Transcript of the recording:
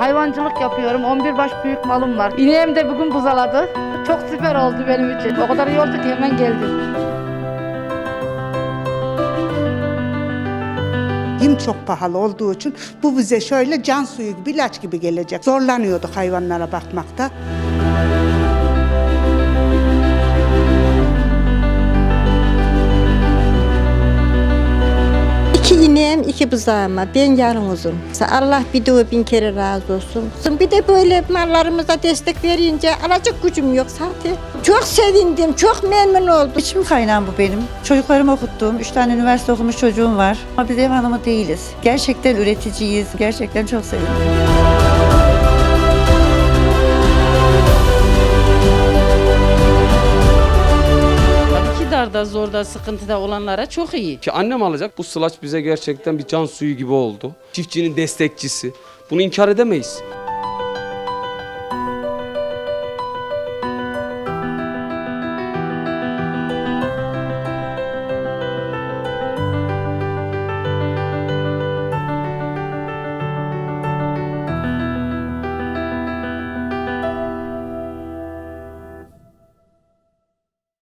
hayvancılık yapıyorum. 11 baş büyük malım var. İneğim de bugün buzaladı. Çok süper oldu benim için. O kadar iyi oldu ki hemen geldim. Yem çok pahalı olduğu için bu bize şöyle can suyu gibi ilaç gibi gelecek. Zorlanıyorduk hayvanlara bakmakta. İneğim, iki buzağıma. Ben yarım uzun. Allah bir de bin kere razı olsun. Bir de böyle mallarımıza destek verince alacak gücüm yok zaten. Çok sevindim, çok memnun oldum. İçim kaynağım bu benim. Çocuklarımı okuttum. Üç tane üniversite okumuş çocuğum var. Ama biz ev hanımı değiliz. Gerçekten üreticiyiz. Gerçekten çok sevindim. Darda, zorda, sıkıntıda olanlara çok iyi. Ki annem alacak bu sılaç bize gerçekten bir can suyu gibi oldu. Çiftçinin destekçisi. Bunu inkar edemeyiz.